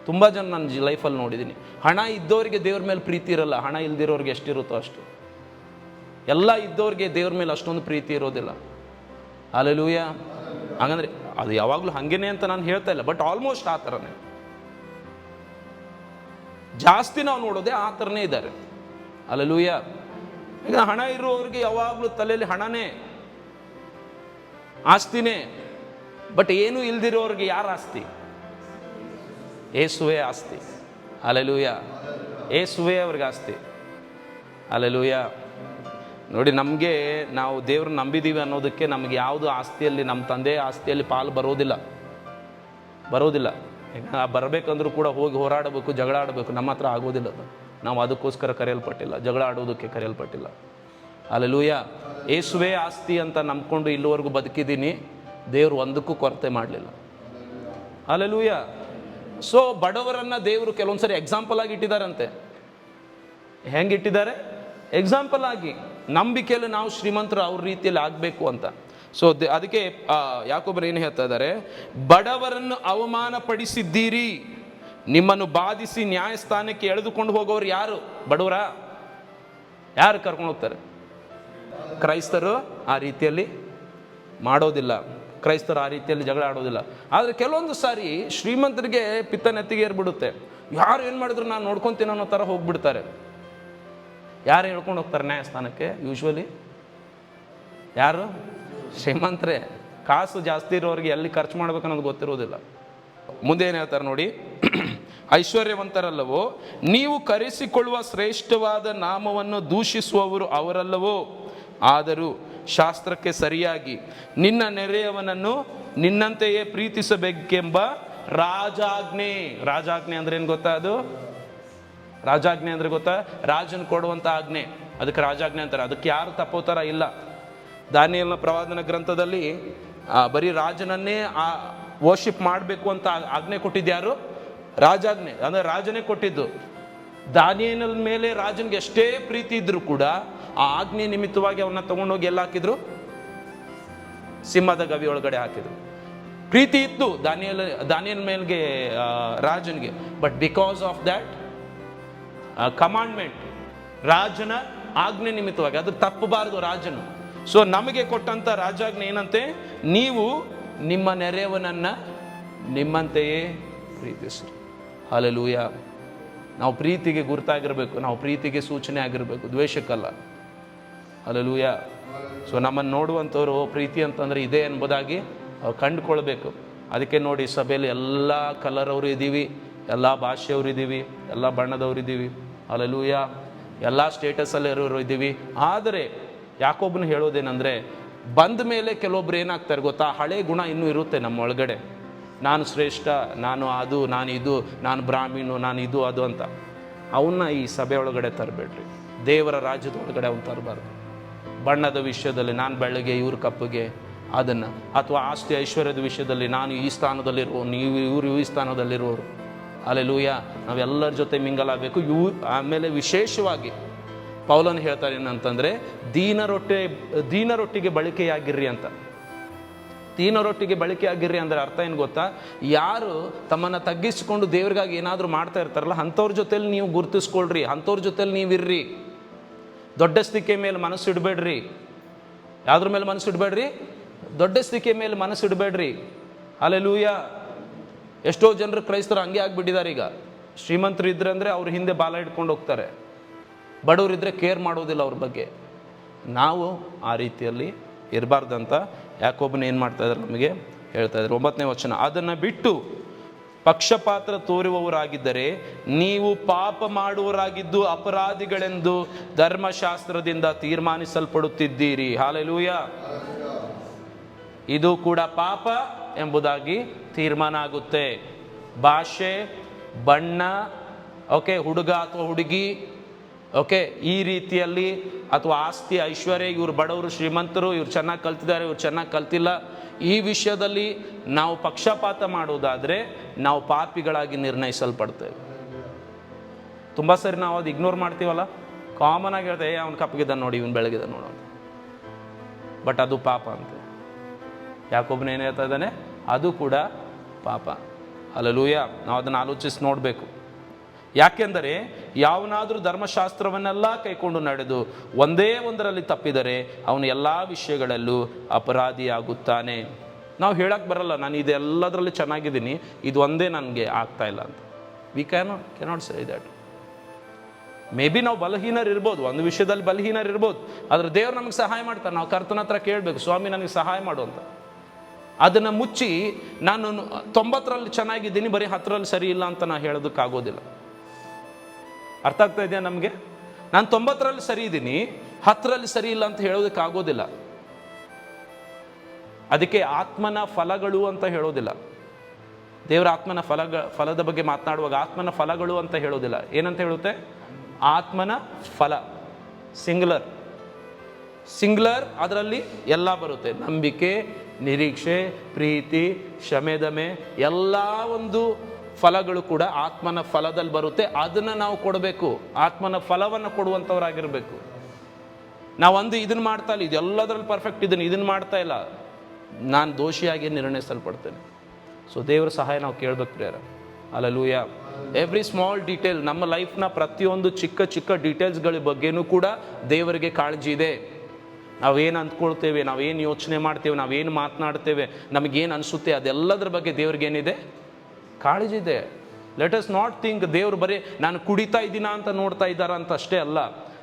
ತುಂಬ ಜನ ನನ್ನ ಜಿ ಲೈಫಲ್ಲಿ ನೋಡಿದ್ದೀನಿ ಹಣ ಇದ್ದವರಿಗೆ ದೇವ್ರ ಮೇಲೆ ಪ್ರೀತಿ ಇರಲ್ಲ, ಹಣ ಇಲ್ದಿರೋರಿಗೆ ಎಷ್ಟಿರುತ್ತೋ ಅಷ್ಟು. ಎಲ್ಲ ಇದ್ದವ್ರಿಗೆ ದೇವ್ರ ಮೇಲೆ ಅಷ್ಟೊಂದು ಪ್ರೀತಿ ಇರೋದಿಲ್ಲ. ಅಲ್ಲೆಲೂಯ ಹಾಗಂದ್ರೆ ಅದು ಯಾವಾಗಲೂ ಹಾಗೇನೆ ಅಂತ ನಾನು ಹೇಳ್ತಾ ಇಲ್ಲ ಬಟ್ ಆಲ್ಮೋಸ್ಟ್ ಆ ಥರನೇ. ಜಾಸ್ತಿ ನಾವು ನೋಡೋದೇ ಆ ಥರನೇ ಇದ್ದಾರೆ. ಅಲ್ಲೆಲೂಯ ಈಗ ಹಣ ಇರುವವ್ರಿಗೆ ಯಾವಾಗಲೂ ತಲೆಯಲ್ಲಿ ಹಣನೇ, ಆಸ್ತಿನೇ ಬಟ್ ಏನೂ ಇಲ್ದಿರೋರಿಗೆ ಯಾರು ಆಸ್ತಿ? ಏಸುವೆ ಆಸ್ತಿ. ಅಲೆಲೂಯ ಏಸುವೆ ಅವ್ರಿಗೆ ಆಸ್ತಿ. ಅಲೆಲೂಯ ನೋಡಿ, ನಮಗೆ ನಾವು ದೇವ್ರನ್ನ ನಂಬಿದ್ದೀವಿ ಅನ್ನೋದಕ್ಕೆ ನಮಗೆ ಯಾವುದು ಆಸ್ತಿಯಲ್ಲಿ ನಮ್ಮ ತಂದೆ ಆಸ್ತಿಯಲ್ಲಿ ಪಾಲು ಬರೋದಿಲ್ಲ. ಬರೋದಿಲ್ಲ. ಬರಬೇಕಂದ್ರೂ ಕೂಡ ಹೋಗಿ ಹೋರಾಡಬೇಕು, ಜಗಳ ಆಡಬೇಕು, ನಮ್ಮ ಹತ್ರ ಆಗೋದಿಲ್ಲ ನಾವು ಅದಕ್ಕೋಸ್ಕರ ಕರೆಯಲ್ಪಟ್ಟಿಲ್ಲ, ಜಗಳ ಆಡೋದಕ್ಕೆ ಕರೆಯಲ್ಪಟ್ಟಿಲ್ಲ. ಅಲೆಲೂಯ ಏಸುವೆ ಆಸ್ತಿ ಅಂತ ನಂಬ್ಕೊಂಡು ಇಲ್ಲಿವರೆಗೂ ಬದುಕಿದ್ದೀನಿ. ದೇವರು ಒಂದಕ್ಕೂ ಕೊರತೆ ಮಾಡಲಿಲ್ಲ. ಅಲ್ಲೆಲೂಯ ಸೊ ಬಡವರನ್ನ ದೇವರು ಕೆಲವೊಂದ್ಸರಿ ಎಕ್ಸಾಂಪಲ್ ಆಗಿ ಇಟ್ಟಿದ್ದಾರಂತೆ ಹೆಂಗೆ ಇಟ್ಟಿದ್ದಾರೆ? ಎಕ್ಸಾಂಪಲ್ ಆಗಿ, ನಂಬಿಕೆಯಲ್ಲಿ ನಾವು ಶ್ರೀಮಂತರು ಅವ್ರ ರೀತಿಯಲ್ಲಿ ಆಗಬೇಕು ಅಂತ. ಸೊ ಅದಕ್ಕೆ ಯಾಕೊಬ್ಬರು ಏನು ಹೇಳ್ತಾ ಇದ್ದಾರೆ? ಬಡವರನ್ನು ಅವಮಾನ ಪಡಿಸಿದ್ದೀರಿ ನಿಮ್ಮನ್ನು ಬಾಧಿಸಿ ನ್ಯಾಯಸ್ಥಾನಕ್ಕೆ ಎಳೆದುಕೊಂಡು ಹೋಗೋರು ಯಾರು? ಬಡವರ? ಯಾರು ಕರ್ಕೊಂಡು ಹೋಗ್ತಾರೆ? ಕ್ರೈಸ್ತರು ಆ ರೀತಿಯಲ್ಲಿ ಮಾಡೋದಿಲ್ಲ. ಕ್ರೈಸ್ತರು ಆ ರೀತಿಯಲ್ಲಿ ಜಗಳ ಆಡೋದಿಲ್ಲ. ಆದರೆ ಕೆಲವೊಂದು ಸಾರಿ ಶ್ರೀಮಂತರಿಗೆ ಪಿತ್ತ ನೆತ್ತಿಗೆ ಏರ್ಬಿಡುತ್ತೆ. ಯಾರು ಏನು ಮಾಡಿದ್ರು ನಾನು ನೋಡ್ಕೊತೀನಿ ಅನ್ನೋ ಥರ ಹೋಗ್ಬಿಡ್ತಾರೆ. ಯಾರು ಹೇಳ್ಕೊಂಡು ಹೋಗ್ತಾರೆ ನ್ಯಾಯಸ್ಥಾನಕ್ಕೆ? ಯೂಶ್ವಲಿ ಯಾರು? ಶ್ರೀಮಂತರೇ. ಕಾಸು ಜಾಸ್ತಿ ಇರೋರಿಗೆ ಎಲ್ಲಿ ಖರ್ಚು ಮಾಡ್ಬೇಕು ಅನ್ನೋದು ಗೊತ್ತಿರೋದಿಲ್ಲ. ಮುಂದೆ ಏನು ಹೇಳ್ತಾರೆ ನೋಡಿ? ಐಶ್ವರ್ಯವಂತರಲ್ಲವೋ, ನೀವು ಕರೆಸಿಕೊಳ್ಳುವ ಶ್ರೇಷ್ಠವಾದ ನಾಮವನ್ನು ದೂಷಿಸುವವರು ಅವರಲ್ಲವೋ? ಆದರೂ ಶಾಸ್ತ್ರಕ್ಕೆ ಸರಿಯಾಗಿ ನಿನ್ನ ನೆರೆಯವನನ್ನು ನಿನ್ನಂತೆಯೇ ಪ್ರೀತಿಸಬೇಕೆಂಬ ರಾಜಾಜ್ಞೆ. ರಾಜಾಜ್ಞೆ ಅಂದ್ರೆ ಏನು ಗೊತ್ತಾ ಅದು? ರಾಜಾಜ್ಞೆ ಅಂದ್ರೆ ಗೊತ್ತಾ? ರಾಜನ್ ಕೊಡುವಂತ ಆಜ್ಞೆ. ಅದಕ್ಕೆ ರಾಜಾಜ್ಞೆ ಅಂತಾರೆ. ಅದಕ್ಕೆ ಯಾರು ತಪ್ಪೋತರ ಇಲ್ಲ. ದಾನಿಯಲ್ನ ಪ್ರವಾದನ ಗ್ರಂಥದಲ್ಲಿ ಬರೀ ರಾಜನನ್ನೇ, ಆ ವರ್ಷಿಪ್ ಮಾಡಬೇಕು ಅಂತ ಆಜ್ಞೆ ಕೊಟ್ಟಿದ್ಯಾರು ರಾಜಾಜ್ಞೆ. ಅಂದರೆ ರಾಜನೇ ಕೊಟ್ಟಿದ್ದು. ದಾನಿಯಲ್ ಮೇಲೆ ರಾಜನಿಗೆ ಎಷ್ಟೇ ಪ್ರೀತಿ ಇದ್ರೂ ಕೂಡ ಆ ಆಜ್ಞೆ ನಿಮಿತ್ತವಾಗಿ ಅವನ್ನ ತಗೊಂಡೋಗಿ ಎಲ್ಲ ಹಾಕಿದ್ರು? ಸಿಂಹದ ಗವಿ ಒಳಗಡೆ ಹಾಕಿದ್ರು. ಪ್ರೀತಿ ಇತ್ತು ದಾನಿಯಲ್ ದಾನಿಯನ್ ಮೇಲ್ಗೆ ರಾಜನಿಗೆ. But because of that commandment ರಾಜನ ಆಜ್ಞೆ ನಿಮಿತ್ತವಾಗಿ, ಅದು ತಪ್ಪಬಾರದು ರಾಜನು. ಸೊ ನಮಗೆ ಕೊಟ್ಟಂತ ರಾಜಾಜ್ಞೆ ಏನಂತೆ? ನೀವು ನಿಮ್ಮ ನೆರೆಯವನನ್ನ ನಿಮ್ಮಂತೆಯೇ ಪ್ರೀತಿಸ್ರಿ. ಹಾಲೆಲೂಯ ನಾವು ಪ್ರೀತಿಗೆ ಗುರುತಾಗಿರಬೇಕು, ನಾವು ಪ್ರೀತಿಗೆ ಸೂಚನೆ ಆಗಿರಬೇಕು, ದ್ವೇಷಕ್ಕಲ್ಲ. ಅಲ್ಲೂಯ ಸೊ ನಮ್ಮನ್ನು ನೋಡುವಂಥವ್ರು ಪ್ರೀತಿ ಅಂತಂದರೆ ಇದೆ ಎಂಬುದಾಗಿ ಅವ್ರು ಕಂಡುಕೊಳ್ಬೇಕು. ಅದಕ್ಕೆ ನೋಡಿ ಸಭೆಯಲ್ಲಿ ಎಲ್ಲ ಕಲರ್ ಅವರು ಇದ್ದೀವಿ, ಎಲ್ಲ ಭಾಷೆಯವರು ಇದ್ದೀವಿ, ಎಲ್ಲ ಬಣ್ಣದವ್ರು ಇದ್ದೀವಿ. ಅಲ್ಲೂಯ ಎಲ್ಲ ಸ್ಟೇಟಸಲ್ಲಿ ಇರೋರು ಇದ್ದೀವಿ. ಆದರೆ ಯಾಕೊಬ್ಬನು ಹೇಳೋದೇನೆಂದರೆ, ಬಂದ ಮೇಲೆ ಕೆಲವೊಬ್ರು ಏನಾಗ್ತಾರೆ ಗೊತ್ತಾ? ಹಳೆ ಗುಣ ಇನ್ನೂ ಇರುತ್ತೆ ನಮ್ಮ ಒಳಗಡೆ. ನಾನು ಶ್ರೇಷ್ಠ, ನಾನು ಅದು, ನಾನು ಇದು, ನಾನು ಬ್ರಾಹ್ಮೀಣು, ನಾನು ಇದು, ಅದು ಅಂತ. ಅವನ್ನ ಈ ಸಭೆ ಒಳಗಡೆ ತರಬೇಡ್ರಿ. ದೇವರ ರಾಜ್ಯದ ಒಳಗಡೆ ಅವನು ತರಬಾರ್ದು. ಬಣ್ಣದ ವಿಷಯದಲ್ಲಿ ನಾನು ಬೆಳಗ್ಗೆ ಇವ್ರ ಕಪ್ಪಗೆ, ಅದನ್ನು. ಅಥವಾ ಆಸ್ತಿ ಐಶ್ವರ್ಯದ ವಿಷಯದಲ್ಲಿ ನಾನು ಈ ಸ್ಥಾನದಲ್ಲಿರುವ ನೀವು ಇವರು ಈ ಸ್ಥಾನದಲ್ಲಿರುವವರು ಅಲ್ಲೆಲೂಯ ನಾವೆಲ್ಲರ ಜೊತೆ ಮಿಂಗಲಾಗಬೇಕು. ಇವು ಆಮೇಲೆ ವಿಶೇಷವಾಗಿ ಪೌಲನ್ ಹೇಳ್ತಾರೆ ಏನಂತಂದರೆ ದೀನ ದೀನರೊಟ್ಟಿಗೆ ದೀನ ರೊಟ್ಟಿಗೆ ಬಳಕೆಯಾಗಿರ್ರಿ ಅಂತ. ತೀನ ರೊಟ್ಟಿಗೆ ಬಳಕೆಯಾಗಿರ್ರಿ ಅಂದ್ರೆ ಅರ್ಥ ಏನು ಗೊತ್ತಾ? ಯಾರು ತಮ್ಮನ್ನು ತಗ್ಗಿಸಿಕೊಂಡು ದೇವ್ರಿಗಾಗಿ ಏನಾದರೂ ಮಾಡ್ತಾ ಇರ್ತಾರಲ್ಲ, ಅಂಥವ್ರ ಜೊತೇಲಿ ನೀವು ಗುರುತಿಸ್ಕೊಳ್ರಿ, ಅಂಥವ್ರ ಜೊತೆಲಿ ನೀವಿರ್ರಿ. ದೊಡ್ಡಸ್ತಿಕೆ ಮೇಲೆ ಮನಸ್ಸು ಇಡಬೇಡ್ರಿ. ಯಾವ್ದ್ರ ಮೇಲೆ ಮನಸ್ಸು ಇಡಬೇಡ್ರಿ? ದೊಡ್ಡ ಸ್ಥಿಕೆ ಮೇಲೆ ಮನಸ್ಸು ಇಡಬೇಡ್ರಿ. ಅಲ್ಲೆಲೂಯ ಎಷ್ಟೋ ಜನರು ಕ್ರೈಸ್ತರು ಹಂಗೆ ಆಗಿಬಿಟ್ಟಿದ್ದಾರೆ ಈಗ. ಶ್ರೀಮಂತರು ಇದ್ರೆ ಅಂದರೆ ಅವ್ರ ಹಿಂದೆ ಬಾಲ ಇಟ್ಕೊಂಡು ಹೋಗ್ತಾರೆ. ಬಡವರಿದ್ರೆ ಕೇರ್ ಮಾಡೋದಿಲ್ಲ ಅವ್ರ ಬಗ್ಗೆ. ನಾವು ಆ ರೀತಿಯಲ್ಲಿ ಇರಬಾರ್ದಂತ ಯಾಕೊಬ್ಬನ ಏನು ಮಾಡ್ತಾ ಇದ್ದಾರೆ ನಮಗೆ ಹೇಳ್ತಾ ಇದ್ದಾರೆ ಒಂಬತ್ತನೇ ವಚನ, ಅದನ್ನು ಬಿಟ್ಟು ಪಕ್ಷಪಾತ್ರ ತೋರುವವರಾಗಿದ್ದರೆ ನೀವು ಪಾಪ ಮಾಡುವವರಾಗಿದ್ದು ಅಪರಾಧಿಗಳೆಂದು ಧರ್ಮಶಾಸ್ತ್ರದಿಂದ ತೀರ್ಮಾನಿಸಲ್ಪಡುತ್ತಿದ್ದೀರಿ. ಹಾಲೆಲೂಯ. ಇದು ಕೂಡ ಪಾಪ ಎಂಬುದಾಗಿ ತೀರ್ಮಾನ ಆಗುತ್ತೆ. ಭಾಷೆ, ಬಣ್ಣ, ಓಕೆ, ಹುಡುಗ ಅಥವಾ ಹುಡುಗಿ ಓಕೆ, ಈ ರೀತಿಯಲ್ಲಿ ಅಥವಾ ಆಸ್ತಿ, ಐಶ್ವರ್ಯ, ಇವರು ಬಡವರು, ಶ್ರೀಮಂತರು, ಇವ್ರು ಚೆನ್ನಾಗಿ ಕಲ್ತಿದ್ದಾರೆ, ಇವ್ರು ಚೆನ್ನಾಗಿ ಕಲ್ತಿಲ್ಲ. ಈ ವಿಷಯದಲ್ಲಿ ನಾವು ಪಕ್ಷಪಾತ ಮಾಡುವುದಾದರೆ ನಾವು ಪಾಪಿಗಳಾಗಿ ನಿರ್ಣಯಿಸಲ್ಪಡ್ತೇವೆ. ತುಂಬ ಸರಿ ನಾವು ಅದು ಇಗ್ನೋರ್ ಮಾಡ್ತೀವಲ್ಲ? ಕಾಮನ್ ಆಗಿ ಹೇಳ್ತೇವೆ ಅವ್ನು ಕಪ್ಪಗಿದ್ದ ನೋಡಿ, ಇವನು ಬೆಳಗಿದ ನೋಡೋಣ ಬಟ್ ಅದು ಪಾಪ ಅಂತ. ಯಾಕೊಬ್ಬನ ಏನು ಹೇಳ್ತಾ ಇದ್ದಾನೆ? ಅದು ಕೂಡ ಪಾಪ. ಅಲ್ಲಲೂಯ ನಾವು ಅದನ್ನು ಆಲೋಚಿಸಿ ನೋಡಬೇಕು. ಯಾಕೆಂದರೆ ಯಾವನಾದರೂ ಧರ್ಮಶಾಸ್ತ್ರವನ್ನೆಲ್ಲ ಕೈಕೊಂಡು ನಡೆದು ಒಂದೇ ಒಂದರಲ್ಲಿ ತಪ್ಪಿದರೆ ಅವನು ಎಲ್ಲ ವಿಷಯಗಳಲ್ಲೂ ಅಪರಾಧಿಯಾಗುತ್ತಾನೆ. ನಾವು ಹೇಳಕ್ಕೆ ಬರಲ್ಲ, ನಾನು ಇದೆಲ್ಲದರಲ್ಲಿ ಚೆನ್ನಾಗಿದ್ದೀನಿ, ಇದು ಒಂದೇ ನನಗೆ ಆಗ್ತಾ ಇಲ್ಲ ಅಂತ. We can cannot say that maybe ನಾವು ಬಲಹೀನರಿರ್ಬೋದು ಒಂದು ವಿಷಯದಲ್ಲಿ ಬಲಹೀನರಿರ್ಬೋದು ಆದರೆ ದೇವ್ರು ನಮಗೆ ಸಹಾಯ ಮಾಡ್ತಾರೆ, ನಾವು ಕರ್ತನ ಹತ್ರ ಕೇಳಬೇಕು, ಸ್ವಾಮಿ ನನಗೆ ಸಹಾಯ ಮಾಡು ಅಂತ. ಅದನ್ನು ಮುಚ್ಚಿ ನಾನು ತೊಂಬತ್ತರಲ್ಲಿ ಚೆನ್ನಾಗಿದ್ದೀನಿ, ಬರೀ ಹತ್ತರಲ್ಲಿ ಸರಿ ಇಲ್ಲ ಅಂತ ನಾನು ಹೇಳೋದಕ್ಕಾಗೋದಿಲ್ಲ. ಅರ್ಥ ಆಗ್ತಾ ಇದೆಯಾ ನಮಗೆ? ನಾನು ತೊಂಬತ್ತರಲ್ಲಿ ಸರಿ ಇದ್ದೀನಿ, ಹತ್ತರಲ್ಲಿ ಸರಿ ಇಲ್ಲ ಅಂತ ಹೇಳೋದಕ್ಕಾಗೋದಿಲ್ಲ ಅದಕ್ಕೆ ಆತ್ಮನ ಫಲಗಳು ಅಂತ ಹೇಳೋದಿಲ್ಲ. ದೇವರ ಆತ್ಮನ ಫಲ ಫಲದ ಬಗ್ಗೆ ಮಾತನಾಡುವಾಗ ಆತ್ಮನ ಫಲಗಳು ಅಂತ ಹೇಳೋದಿಲ್ಲ. ಏನಂತ ಹೇಳುತ್ತೆ? ಆತ್ಮನ ಫಲ. ಸಿಂಗ್ಲರ್. ಸಿಂಗ್ಲರ್ ಅದರಲ್ಲಿ ಎಲ್ಲ ಬರುತ್ತೆ. ನಂಬಿಕೆ, ನಿರೀಕ್ಷೆ, ಪ್ರೀತಿ ಶಮೆದಮೆ ಎಲ್ಲ ಒಂದು ಫಲಗಳು ಕೂಡ ಆತ್ಮನ ಫಲದಲ್ಲಿ ಬರುತ್ತೆ. ಅದನ್ನು ನಾವು ಕೊಡಬೇಕು. ಆತ್ಮನ ಫಲವನ್ನು ಕೊಡುವಂಥವ್ರಾಗಿರಬೇಕು. ನಾವು ಒಂದು ಇದನ್ನು ಮಾಡ್ತಾ ಇಲ್ಲ. ಇದೆಲ್ಲದ್ರಲ್ಲಿ ಪರ್ಫೆಕ್ಟ್ ಇದನ್ನು ಇದನ್ನು ಮಾಡ್ತಾ ಇಲ್ಲ. ನಾನು ದೋಷಿಯಾಗಿ ನಿರ್ಣಯಿಸಲ್ಪಡ್ತೇನೆ. ಸೊ ದೇವರ ಸಹಾಯ ನಾವು ಕೇಳಬೇಕು prayer alleluia every small detail ನಮ್ಮ ಲೈಫ್ನ ಪ್ರತಿಯೊಂದು ಚಿಕ್ಕ ಚಿಕ್ಕ ಡೀಟೇಲ್ಸ್ಗಳ ಬಗ್ಗೆನೂ ಕೂಡ ದೇವರಿಗೆ ಕಾಳಜಿ ಇದೆ. ನಾವೇನು ಅಂದ್ಕೊಳ್ತೇವೆ ನಾವೇನು ಯೋಚನೆ ಮಾಡ್ತೇವೆ ನಾವೇನು ಮಾತನಾಡ್ತೇವೆ, ನಮಗೇನು ಅನಿಸುತ್ತೆ ಅದೆಲ್ಲದರ ಬಗ್ಗೆ ದೇವ್ರಿಗೇನಿದೆ? ಕಾಳಜಿ ಇದೆ. ಲೆಟ್ ಅಸ್ ನಾಟ್ ಥಿಂಕ್ ದೇವ್ರು ಬರೀ ನಾನು ಕುಡಿತಾ ಇದ್ದೀನ ಅಂತ ನೋಡ್ತಾ ಇದ್ದಾರ ಅಂತ ಅಷ್ಟೇ ಅಲ್ಲ.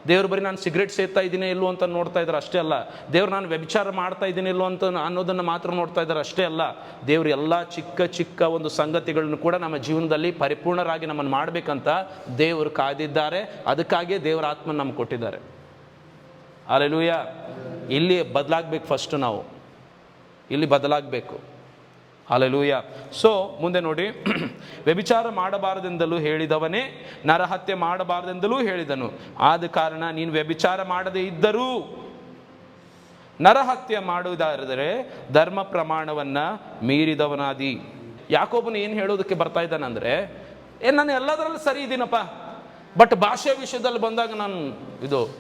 ದೇವ್ರು ಬರೀ ನಾನು ಸಿಗರೇಟ್ ಸೇರ್ತಾ ಇದ್ದೀನಿ ಇಲ್ಲೋ ಅಂತ ನೋಡ್ತಾ ಇದ್ದಾರೆ ಅಷ್ಟೇ ಅಲ್ಲ. ದೇವ್ರು ನಾನು ವ್ಯಭಿಚಾರ ಮಾಡ್ತಾ ಇದ್ದೀನಿ ಇಲ್ಲೋ ಅಂತ ಅನ್ನೋದನ್ನು ಮಾತ್ರ ನೋಡ್ತಾ ಇದ್ದಾರೆ ಅಷ್ಟೇ ಅಲ್ಲ. ದೇವ್ರು ಎಲ್ಲ ಚಿಕ್ಕ ಚಿಕ್ಕ ಒಂದು ಸಂಗತಿಗಳನ್ನು ಕೂಡ ನಮ್ಮ ಜೀವನದಲ್ಲಿ ಪರಿಪೂರ್ಣರಾಗಿ ನಮ್ಮನ್ನು ಮಾಡಬೇಕಂತ ದೇವರು ಕಾದಿದ್ದಾರೆ. ಅದಕ್ಕಾಗಿಯೇ ದೇವರ ಆತ್ಮ ನಮ್ಗೆ ಕೊಟ್ಟಿದ್ದಾರೆ. ಅಲ್ಲೆಲೂಯ ಇಲ್ಲಿ ಬದಲಾಗಬೇಕು ಫಸ್ಟ್ ನಾವು. ಇಲ್ಲಿ ಬದಲಾಗಬೇಕು. ಅಲೆಲೂಯ ಸೊ ಮುಂದೆ ನೋಡಿ. ವ್ಯಭಿಚಾರ ಮಾಡಬಾರದೆಂದಲೂ ಹೇಳಿದವನೇ, ನರಹತ್ಯೆ ಮಾಡಬಾರದೆಂದಲೂ ಹೇಳಿದನು. ಆದ ಕಾರಣ ನೀನು ವ್ಯಭಿಚಾರ ಮಾಡದೇ ಇದ್ದರೂ, ನರಹತ್ಯೆ ಮಾಡುವುದಾದರೆ ಧರ್ಮ ಪ್ರಮಾಣವನ್ನ ಮೀರಿದವನಾದಿ. ಯಾಕೊಬ್ಬನು ಏನು ಹೇಳೋದಕ್ಕೆ ಬರ್ತಾ ಇದ್ದಾನಂದ್ರೆ, ಏ, ನಾನು ಎಲ್ಲದರಲ್ಲೂ ಸರಿ ಇದ್ದೀನಪ್ಪ. ಬಟ್ ಭಾಷೆ ವಿಷಯದಲ್ಲಿ ಬಂದಾಗ ನಾನು, ಇದು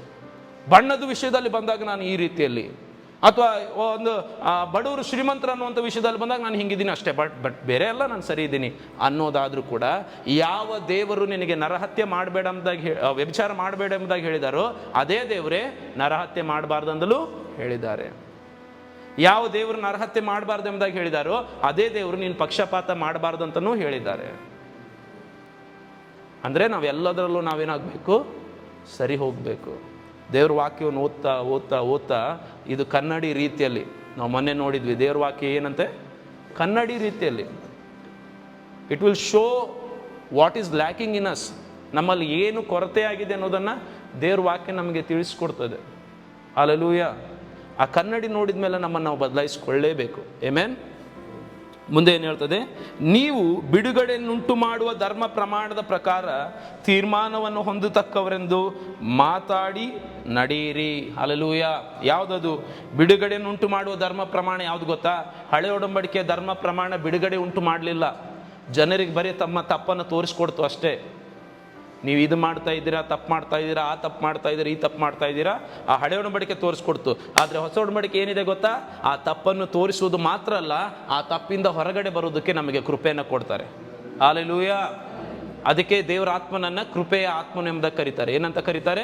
ಬಣ್ಣದ ವಿಷಯದಲ್ಲಿ ಬಂದಾಗ ನಾನು ಈ ರೀತಿಯಲ್ಲಿ ಅಥವಾ ಒಂದು ಬಡವರು ಶ್ರೀಮಂತರು ಅನ್ನುವಂಥ ವಿಷಯದಲ್ಲಿ ಬಂದಾಗ ನಾನು ಹಿಂಗಿದ್ದೀನಿ ಅಷ್ಟೇ. ಬಟ್ ಬಟ್ ಬೇರೆ ಎಲ್ಲ ನಾನು ಸರಿ ಇದ್ದೀನಿ ಅನ್ನೋದಾದರೂ ಕೂಡ ಯಾವ ದೇವರು ನಿನಗೆ ನರಹತ್ಯೆ ಮಾಡಬೇಡ ಅಂದಾಗ ವ್ಯಭಿಚಾರ ಮಾಡಬೇಡ ಎಂಬುದಾಗಿ ಹೇಳಿದಾರೋ ಅದೇ ದೇವರೇ ನರಹತ್ಯೆ ಮಾಡಬಾರ್ದಂದಲೂ ಹೇಳಿದ್ದಾರೆ. ಯಾವ ದೇವರು ನರಹತ್ಯೆ ಮಾಡಬಾರ್ದು ಎಂಬುದಾಗಿ ಹೇಳಿದಾರೋ ಅದೇ ದೇವರು ನೀನು ಪಕ್ಷಪಾತ ಮಾಡಬಾರ್ದು ಅಂತಲೂ ಹೇಳಿದ್ದಾರೆ. ಅಂದರೆ ನಾವೆಲ್ಲದರಲ್ಲೂ ನಾವೇನಾಗಬೇಕು? ಸರಿ ಹೋಗಬೇಕು. ದೇವ್ರ ವಾಕ್ಯವನ್ನು ಓದ್ತಾ ಓದ್ತಾ ಓದ್ತಾ ಇದು ಕನ್ನಡಿ ರೀತಿಯಲ್ಲಿ ನಾವು ಮೊನ್ನೆ ನೋಡಿದ್ವಿ. ದೇವ್ರ ವಾಕ್ಯ ಏನಂತೆ? ಕನ್ನಡಿ ರೀತಿಯಲ್ಲಿ. It will show what is lacking in us ನಮ್ಮಲ್ಲಿ ಏನು ಕೊರತೆ ಆಗಿದೆ ಅನ್ನೋದನ್ನು ದೇವ್ರ ವಾಕ್ಯ ನಮಗೆ ತಿಳಿಸ್ಕೊಡ್ತದೆ. ಅಲ್ಲೂಯ ಆ ಕನ್ನಡಿ ನೋಡಿದ ಮೇಲೆ ನಮ್ಮನ್ನು ನಾವು ಬದಲಾಯಿಸ್ಕೊಳ್ಳೇಬೇಕು. ಏಮೇನ್ ಮುಂದೆ ಏನು ಹೇಳ್ತದೆ? ನೀವು ಬಿಡುಗಡೆಯನ್ನುಂಟು ಮಾಡುವ ಧರ್ಮ ಪ್ರಮಾಣದ ಪ್ರಕಾರ ತೀರ್ಮಾನವನ್ನು ಹೊಂದತಕ್ಕವರೆಂದು ಮಾತಾಡಿ ನಡೆಯಿರಿ. ಅಲಲೂಯ ಯಾವುದದು? ಬಿಡುಗಡೆಯನ್ನುಂಟು ಮಾಡುವ ಧರ್ಮ ಪ್ರಮಾಣ ಯಾವುದು ಗೊತ್ತಾ? ಹಳೆ ಒಡಂಬಡಿಕೆ ಧರ್ಮ ಪ್ರಮಾಣ ಬಿಡುಗಡೆ ಉಂಟು ಮಾಡಲಿಲ್ಲ. ಜನರಿಗೆ ಬರೀ ತಮ್ಮ ತಪ್ಪನ್ನು ತೋರಿಸ್ಕೊಡ್ತು ಅಷ್ಟೇ. ನೀವು ಇದು ಮಾಡ್ತಾ ಇದ್ದೀರಾ, ತಪ್ಪು ಮಾಡ್ತಾ ಇದ್ದೀರಾ, ಆ ತಪ್ಪು ಮಾಡ್ತಾ ಇದ್ದೀರಾ, ಈ ತಪ್ಪು ಮಾಡ್ತಾ ಇದ್ದೀರಾ, ಆ ಹಳೆ ಒಡಂಬಡಿಕೆ ತೋರಿಸ್ಕೊಡ್ತು. ಆದರೆ ಹೊಸ ಒಡಂಬಡಿಕೆ ಏನಿದೆ ಗೊತ್ತಾ? ಆ ತಪ್ಪನ್ನು ತೋರಿಸುವುದು ಮಾತ್ರ ಅಲ್ಲ, ಆ ತಪ್ಪಿಂದ ಹೊರಗಡೆ ಬರೋದಕ್ಕೆ ನಮಗೆ ಕೃಪೆಯನ್ನು ಕೊಡ್ತಾರೆ. ಆಲೆಲೂಯ ಅದಕ್ಕೆ ದೇವರ ಆತ್ಮನನ್ನು ಕೃಪೆಯ ಆತ್ಮನು ಎಂಬುದಾಗಿ ಕರೀತಾರೆ. ಏನಂತ ಕರೀತಾರೆ?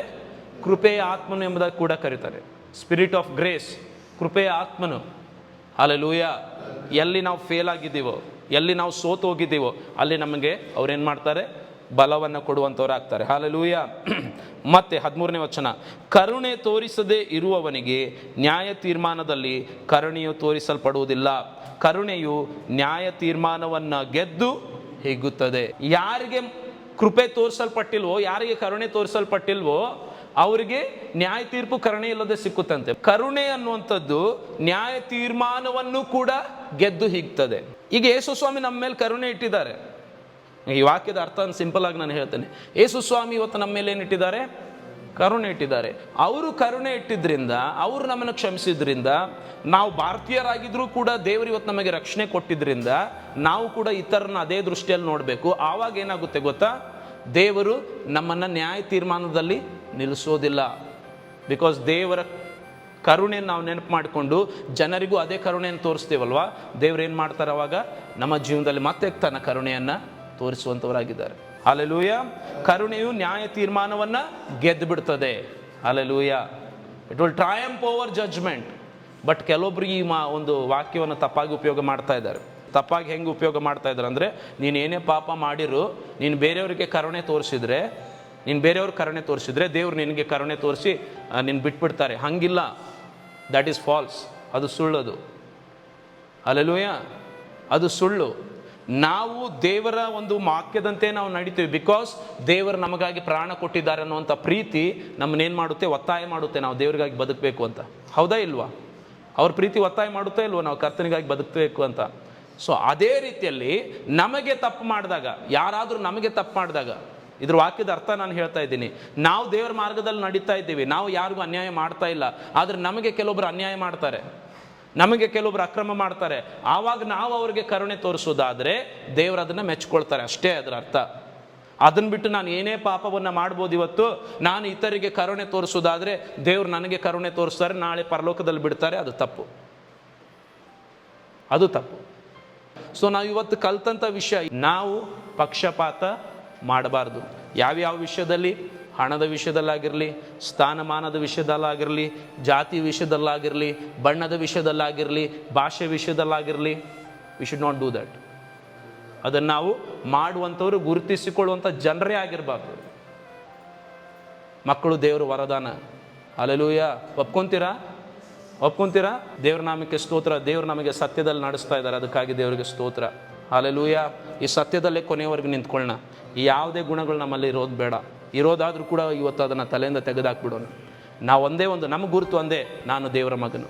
ಕೃಪೆಯ ಆತ್ಮನು ಎಂಬುದಾಗಿ ಕೂಡ ಕರೀತಾರೆ. ಸ್ಪಿರಿಟ್ ಆಫ್ ಗ್ರೇಸ್ ಕೃಪೆಯ ಆತ್ಮನು. ಅಲೆಲೂಯ ಎಲ್ಲಿ ನಾವು ಫೇಲ್ ಆಗಿದ್ದೀವೋ, ಎಲ್ಲಿ ನಾವು ಸೋತು ಹೋಗಿದ್ದೀವೋ ಅಲ್ಲಿ ನಮಗೆ ಅವ್ರೇನು ಮಾಡ್ತಾರೆ? ಬಲವನ್ನು ಕೊಡುವಂಥವರಾಗ್ತಾರೆ ಹಾಲೆಲೂಯ. ಮತ್ತೆ ಹದಿಮೂರನೇ ವಚನ. ಕರುಣೆ ತೋರಿಸದೇ ಇರುವವನಿಗೆ ನ್ಯಾಯ ತೀರ್ಮಾನದಲ್ಲಿ ಕರುಣೆಯು ತೋರಿಸಲ್ಪಡುವುದಿಲ್ಲ. ಕರುಣೆಯು ನ್ಯಾಯ ತೀರ್ಮಾನವನ್ನು ಗೆದ್ದು ಹಿಗ್ಗುತ್ತದೆ. ಯಾರಿಗೆ ಕೃಪೆ ತೋರಿಸಲ್ಪಟ್ಟಿಲ್ವೋ, ಯಾರಿಗೆ ಕರುಣೆ ತೋರಿಸಲ್ಪಟ್ಟಿಲ್ವೋ, ಅವರಿಗೆ ನ್ಯಾಯ ತೀರ್ಪು ಕರುಣೆ ಇಲ್ಲದೆ ಸಿಕ್ಕುತ್ತಂತೆ. ಕರುಣೆ ಅನ್ನುವಂಥದ್ದು ನ್ಯಾಯ ತೀರ್ಮಾನವನ್ನು ಕೂಡ ಗೆದ್ದು ಹಿಗ್ತದೆ. ಈಗ ಯೇಸು ಸ್ವಾಮಿ ನಮ್ಮ ಮೇಲೆ ಕರುಣೆ ಇಟ್ಟಿದ್ದಾರೆ. ಈ ವಾಕ್ಯದ ಅರ್ಥ ಸಿಂಪಲ್ ಆಗಿ ನಾನು ಹೇಳ್ತೇನೆ. ಯೇಸು ಸ್ವಾಮಿ ಇವತ್ತು ನಮ್ಮ ಮೇಲೆ ಏನಿಟ್ಟಿದ್ದಾರೆ? ಕರುಣೆ ಇಟ್ಟಿದ್ದಾರೆ. ಅವರು ಕರುಣೆ ಇಟ್ಟಿದ್ರಿಂದ, ಅವರು ನಮ್ಮನ್ನು ಕ್ಷಮಿಸಿದ್ರಿಂದ, ನಾವು ಭಾರತೀಯರಾಗಿದ್ದರೂ ಕೂಡ ದೇವರು ಇವತ್ತು ನಮಗೆ ರಕ್ಷಣೆ ಕೊಟ್ಟಿದ್ರಿಂದ, ನಾವು ಕೂಡ ಇತರನ್ನ ಅದೇ ದೃಷ್ಟಿಯಲ್ಲಿ ನೋಡಬೇಕು. ಆವಾಗ ಏನಾಗುತ್ತೆ ಗೊತ್ತಾ? ದೇವರು ನಮ್ಮನ್ನು ನ್ಯಾಯ ತೀರ್ಮಾನದಲ್ಲಿ ನಿಲ್ಲಿಸೋದಿಲ್ಲ. ಬಿಕಾಸ್ ದೇವರ ಕರುಣೆಯನ್ನು ನಾವು ನೆನಪು ಮಾಡಿಕೊಂಡು ಜನರಿಗೂ ಅದೇ ಕರುಣೆಯನ್ನು ತೋರಿಸ್ತೀವಲ್ವಾ? ದೇವ್ರು ಏನು ಮಾಡ್ತಾರೆ ಅವಾಗ? ನಮ್ಮ ಜೀವನದಲ್ಲಿ ಮತ್ತೆ ತನ್ನ ಕರುಣೆಯನ್ನು ತೋರಿಸುವಂಥವರಾಗಿದ್ದಾರೆ ಅಲೆಲೂಯ ಕರುಣೆಯು ನ್ಯಾಯ ತೀರ್ಮಾನವನ್ನು ಗೆದ್ದು ಬಿಡ್ತದೆ alleluia it will triumph over judgment but ಕೆಲವೊಬ್ರು ಈ ಮಾ ಒಂದು ವಾಕ್ಯವನ್ನು ತಪ್ಪಾಗಿ ಉಪಯೋಗ ಮಾಡ್ತಾ ಇದ್ದಾರೆ. ತಪ್ಪಾಗಿ ಹೆಂಗೆ ಉಪಯೋಗ ಮಾಡ್ತಾ ಇದ್ದಾರೆ ಅಂದರೆ, ನೀನು ಏನೇ ಪಾಪ ಮಾಡಿರು, ನೀನು ಬೇರೆಯವರಿಗೆ ಕರುಣೆ ತೋರಿಸಿದ್ರೆ, ನೀನು ಬೇರೆಯವ್ರ ಕರುಣೆ ತೋರಿಸಿದ್ರೆ ದೇವ್ರು ನಿನಗೆ ಕರುಣೆ ತೋರಿಸಿ ನಿನ್ನ ಬಿಟ್ಬಿಡ್ತಾರೆ. ಹಂಗಿಲ್ಲ. ದಟ್ ಈಸ್ ಫಾಲ್ಸ್ ಅದು ಸುಳ್ಳದು. ಅಲ್ಲೆಲೂಯ ಅದು ಸುಳ್ಳು. ನಾವು ದೇವರ ಒಂದು ವಾಕ್ಯದಂತೆ ನಾವು ನಡಿತೀವಿ. ಬಿಕಾಸ್ ದೇವರು ನಮಗಾಗಿ ಪ್ರಾಣ ಕೊಟ್ಟಿದ್ದಾರೆ ಅನ್ನುವಂಥ ಪ್ರೀತಿ ನಮ್ಮನ್ನೇನು ಮಾಡುತ್ತೆ? ಒತ್ತಾಯ ಮಾಡುತ್ತೆ. ನಾವು ದೇವರಿಗಾಗಿ ಬದುಕಬೇಕು ಅಂತ. ಹೌದಾ ಇಲ್ವಾ? ಅವ್ರ ಪ್ರೀತಿ ಒತ್ತಾಯ ಮಾಡುತ್ತಾ ಇಲ್ವಾ? ನಾವು ಕರ್ತನಿಗಾಗಿ ಬದುಕಬೇಕು ಅಂತ. ಸೊ ಅದೇ ರೀತಿಯಲ್ಲಿ ನಮಗೆ ತಪ್ಪು ಮಾಡಿದಾಗ, ಯಾರಾದರೂ ನಮಗೆ ತಪ್ಪು ಮಾಡಿದಾಗ, ಇದ್ರ ವಾಕ್ಯದ ಅರ್ಥ ನಾನು ಹೇಳ್ತಾ ಇದ್ದೀನಿ. ನಾವು ದೇವರ ಮಾರ್ಗದಲ್ಲಿ ನಡೀತಾ ಇದ್ದೀವಿ. ನಾವು ಯಾರಿಗೂ ಅನ್ಯಾಯ ಮಾಡ್ತಾ ಇಲ್ಲ. ಆದರೆ ನಮಗೆ ಕೆಲವೊಬ್ರು ಅನ್ಯಾಯ ಮಾಡ್ತಾರೆ. ನಮಗೆ ಕೆಲವೊಬ್ರು ಅಕ್ರಮ ಮಾಡ್ತಾರೆ. ಆವಾಗ ನಾವು ಅವರಿಗೆ ಕರುಣೆ ತೋರಿಸೋದಾದರೆ ದೇವರು ಅದನ್ನು ಮೆಚ್ಕೊಳ್ತಾರೆ. ಅಷ್ಟೇ ಅದರ ಅರ್ಥ. ಅದನ್ನು ಬಿಟ್ಟು ನಾನು ಏನೇ ಪಾಪವನ್ನು ಮಾಡ್ಬೋದು ಇವತ್ತು, ನಾನು ಇತರಿಗೆ ಕರುಣೆ ತೋರಿಸೋದಾದರೆ ದೇವ್ರು ನನಗೆ ಕರುಣೆ ತೋರಿಸ್ತಾರೆ, ನಾಳೆ ಪರಲೋಕದಲ್ಲಿ ಬಿಡ್ತಾರೆ, ಅದು ತಪ್ಪು. ಅದು ತಪ್ಪು. ಸೊ ನಾವು ಇವತ್ತು ಕಲ್ತಂಥ ವಿಷಯ, ನಾವು ಪಕ್ಷಪಾತ ಮಾಡಬಾರ್ದು. ಯಾವ್ಯಾವ ವಿಷಯದಲ್ಲಿ? ಹಣದ ವಿಷಯದಲ್ಲಾಗಿರಲಿ, ಸ್ಥಾನಮಾನದ ವಿಷಯದಲ್ಲಾಗಿರಲಿ, ಜಾತಿ ವಿಷಯದಲ್ಲಾಗಿರಲಿ, ಬಣ್ಣದ ವಿಷಯದಲ್ಲಾಗಿರಲಿ, ಭಾಷೆ ವಿಷಯದಲ್ಲಾಗಿರಲಿ we should not do that ಅದನ್ನು ನಾವು ಮಾಡುವಂಥವ್ರು ಗುರುತಿಸಿಕೊಳ್ಳುವಂಥ ಜನರೇ ಆಗಿರಬಾರ್ದು. ಮಕ್ಕಳು ದೇವರು ವರದಾನ. ಅಲೆಲೂಯ ಒಪ್ಕೊಂತೀರಾ? ಒಪ್ಕೊಂತೀರಾ? ದೇವ್ರ ನಾಮಕ್ಕೆ ಸ್ತೋತ್ರ, ದೇವ್ರು ನಮಗೆ ಸತ್ಯದಲ್ಲಿ ನಡೆಸ್ತಾ ಇದ್ದಾರೆ, ಅದಕ್ಕಾಗಿ ದೇವರಿಗೆ ಸ್ತೋತ್ರ. ಅಲೆಲೂಯ ಈ ಸತ್ಯದಲ್ಲೇ ಕೊನೆಯವರೆಗೆ ನಿಂತ್ಕೊಳ್ಳೋಣ ಯಾವುದೇ ಗುಣಗಳು ನಮ್ಮಲ್ಲಿ ಇರೋದು ಬೇಡ. ಇರೋದಾದ್ರೂ ಕೂಡ ಇವತ್ತು ಅದನ್ನು ತಲೆಯಿಂದ ತೆಗೆದಾಕ್ಬಿಡೋಣ. ನಾವು ಒಂದೇ ಒಂದು ನಮ್ಮ ಗುರುತು ಒಂದೇ, ನಾನು ದೇವರ ಮಗನು.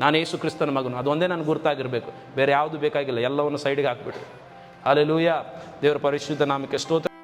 ನಾನು ಯೇಸು ಕ್ರಿಸ್ತನ ಮಗನು. ಒಂದೇ ನನ್ನ ಗುರುತಾಗಿರಬೇಕು. ಬೇರೆ ಯಾವುದು ಬೇಕಾಗಿಲ್ಲ. ಎಲ್ಲವನ್ನು ಸೈಡಿಗೆ ಹಾಕ್ಬಿಟ್ರು ಅಲ್ಲೆಲೂಯ ದೇವರ ಪರಿಶುದ್ಧ ನಾಮಕ್ಕೆ ಸ್ತೋತ್ರ.